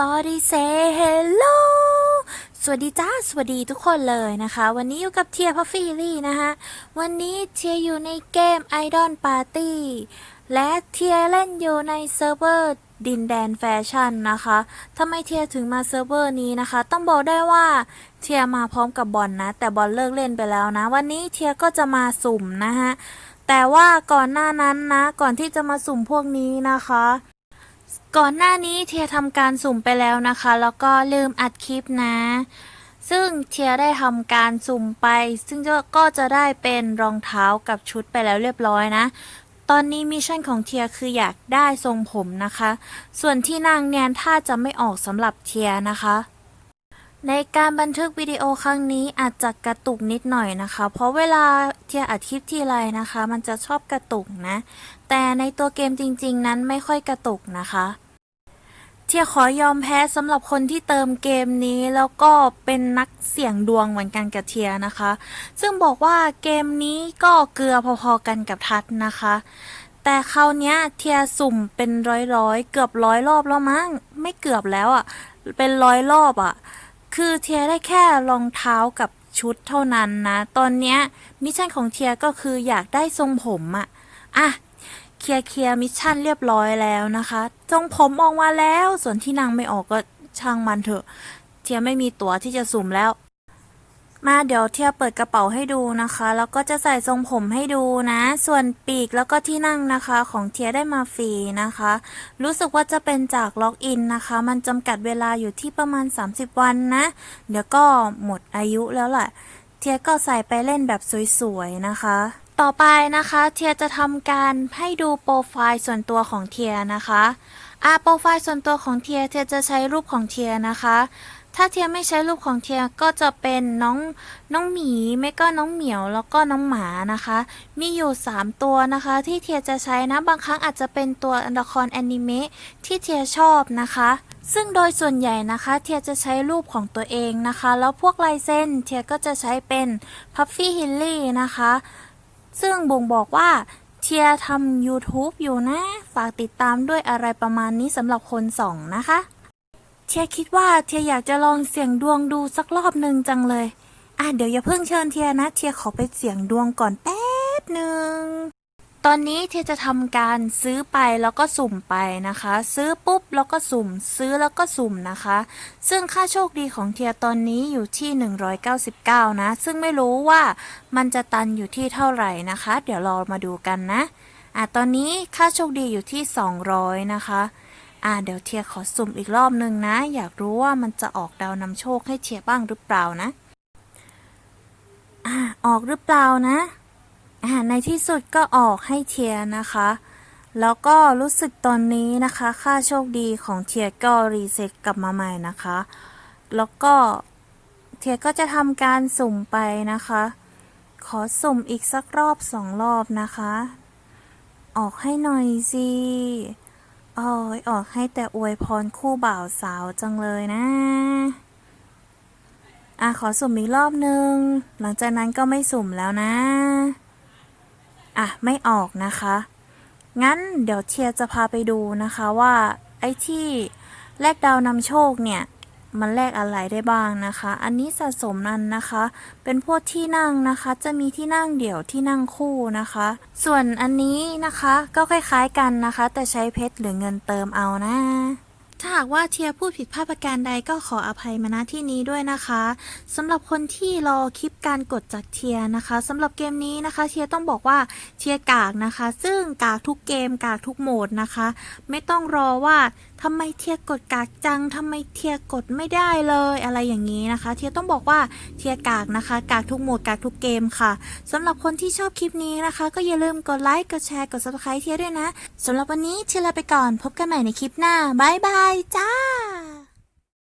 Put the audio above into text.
Everybody say hello สวัสดีจ้า สวัสดีทุกคนเลยนะคะ วันนี้อยู่กับเทียพัฟฟี่ลี่นะคะวันนี้เทียอยู่ในเกม Idol Party และเทียเล่นอยู่ในเซิร์ฟเวอร์ดินแดนแฟชั่นนะคะทำไมเทียถึงมาเซิร์ฟเวอร์นี้นะคะ ต้องบอกได้ว่าเทียมาพร้อมกับบอลนะ แต่บอลเลิกเล่นไปแล้วนะ วันนี้เทียก็จะมาสุ่มนะคะแต่ว่าก่อนหน้านั้นนะ ก่อนที่จะมาสุ่มพวกนี้นะคะ ก่อนหน้านี้เทียทำการสุ่มไปแล้วนะคะ แล้วก็ลืมอัดคลิปนะ ซึ่งเทียได้ทำการสุ่มไป ซึ่งก็จะได้เป็นรองเท้ากับชุดไปแล้วเรียบร้อยนะ ตอนนี้มิชชั่นของเทียคืออยากได้ทรงผมนะคะ ส่วนที่นั่งเนี่ยถ้าจะไม่ออกสำหรับเทียนะคะ ในการบันทึกวิดีโอครั้งนี้อาจจะกระตุกนิดหน่อยนะคะ เพราะเวลาเทียอัดคลิปทีไรนะคะ มันจะชอบกระตุกนะ แต่ในตัวเกมจริง ๆ นั้นไม่ค่อยกระตุกนะคะ เทียขอยอมแพ้สำหรับคนที่เติมเกมนี้แล้วก็เป็นนักเสี่ยงดวงเหมือนกันกับเทียนะคะ ซึ่งบอกว่าเกมนี้ก็เกลือพอๆกันกับทัดนะคะ แต่คราวนี้เทียสุ่มเป็นร้อยๆเกือบร้อยรอบแล้วมั้งไม่เกือบแล้วอะ่ะเป็นร้อยรอบอะ่ะ คือเทียได้แค่รองเท้ากับชุดเท่านั้นนะ ตอนเนี้ยมิชชั่นของเทียก็คืออยากได้ทรงผมอะอะเคลียร์เคลียร์มิชชั่นเรียบร้อยแล้วนะคะทรงผมออกมาแล้ว ส่วนที่นางไม่ออกก็ช่างมันเถอะ เทียไม่มีตั๋วที่จะสุ่มแล้ว มาเดี๋ยวเทียเปิดกระเป๋าให้ดูนะคะ แล้วก็จะใส่ทรงผมให้ดูนะ ส่วนปีกแล้วก็ที่นั่งนะคะของเทียได้มาฟรีนะคะ รู้สึกว่าจะเป็นจากล็อกอินนะคะ มันจำกัดเวลาอยู่ที่ประมาณ 30 วันนะ เดี๋ยวก็หมดอายุแล้วแหละ เทียก็ใส่ไปเล่นแบบสวยๆนะคะต่อไปนะคะเทียจะทำการให้ดูโปรไฟล์ส่วนตัวของเทียนะคะอาโปรไฟล์ส่วนตัวของเทียเทียจะใช้รูปของเทียนะคะ ถ้าเทียไม่ใช้รูปของเทียก็จะเป็นน้องน้องหมีไม่ก็น้องเหมียวแล้วก็น้องหมานะคะ มีอยู่ 3 ตัวนะคะ ที่เทียจะใช้นะบางครั้งอาจจะเป็นตัวละครแอนิเมะที่เทียชอบนะคะ ซึ่งโดยส่วนใหญ่นะคะเทียจะใช้รูปของตัวเองนะคะ แล้วพวกลายเส้นเทียก็จะใช้เป็นพัฟฟี่ฮิลลี่นะคะ ซึ่งบ่งบอกว่าเทียทำ YouTube อยู่นะ ฝากติดตามด้วยอะไรประมาณนี้สำหรับคนส่องนะคะ เทียคิดว่าเทียอยากจะลองเสี่ยงดวงดูสักรอบหนึ่งจังเลย อะเดี๋ยวอย่าเพิ่งเชิญเทียนะ เทียขอไปเสี่ยงดวงก่อนแป๊บหนึ่ง ตอนนี้เทียจะทำการซื้อไปแล้วก็สุ่มไปนะคะ ซื้อปุ๊บแล้วก็สุ่ม ซื้อแล้วก็สุ่มนะคะ ซึ่งค่าโชคดีของเทียตอนนี้อยู่ที่ 199 นะ ซึ่งไม่รู้ว่ามันจะตันอยู่ที่เท่าไหร่นะคะ เดี๋ยวรอมาดูกันนะ อะตอนนี้ค่าโชคดีอยู่ที่ 200 นะคะ อะเดี๋ยวเทียขอสุ่มอีกรอบนึงนะ อยากรู้ว่ามันจะออกดาวนำโชคให้เทียบ้างหรือเปล่านะ อะออกหรือเปล่านะ อ่าในที่สุดก็ออกให้เทียนะคะ แล้วก็รู้สึกตอนนี้นะคะ ค่าโชคดีของเทียก็รีเซ็ตกลับมาใหม่นะคะ แล้วก็เทียก็จะทำการสุ่มไปนะคะ ขอสุ่มอีกสักรอบสองรอบนะคะ ออกให้หน่อยสิ โอ้ยออกให้แต่อวยพรคู่บ่าวสาวจังเลยนะ อะ ขอสุ่มอีกรอบนึง หลังจากนั้นก็ไม่สุ่มแล้วนะ อะ ไม่ออกนะคะ งั้นเดี๋ยวเชียร์จะพาไปดูนะคะว่า ไอ้ที่แลกดาวนำโชคเนี่ย มันแลกอะไรได้บ้างนะคะ อันนี้สะสมนั้นนะคะ เป็นพวกที่นั่งนะคะ จะมีที่นั่งเดี่ยวที่นั่งคู่นะคะ ส่วนอันนี้นะคะก็คล้ายๆกันนะคะ แต่ใช้เพชรหรือเงินเติมเอานะ ถ้าหากว่าเทียพูดผิดพลาดประการใดก็ขออภัยมาณที่นี้ด้วยนะคะสำหรับคนที่รอคลิปการกดจากเทียนะคะสำหรับเกมนี้นะคะเทียต้องบอกว่าเทียกากนะคะ ซึ่งกากทุกเกมกากทุกโหมดนะคะ ไม่ต้องรอว่า ทำไมเทียกดกากจังทำไมเทียกดไม่ได้เลยอะไรอย่างนี้นะคะ เทียต้องบอกว่าเทียกากนะคะกากทุกโหมดกากทุกเกมค่ะสำหรับคนที่ชอบคลิปนี้นะคะ ก็อย่าลืมกดไลค์กดแชร์กด subscribe เทียด้วยนะสำหรับวันนี้เทียลาไปก่อน พบกันใหม่ในคลิปหน้าบายบายจ้า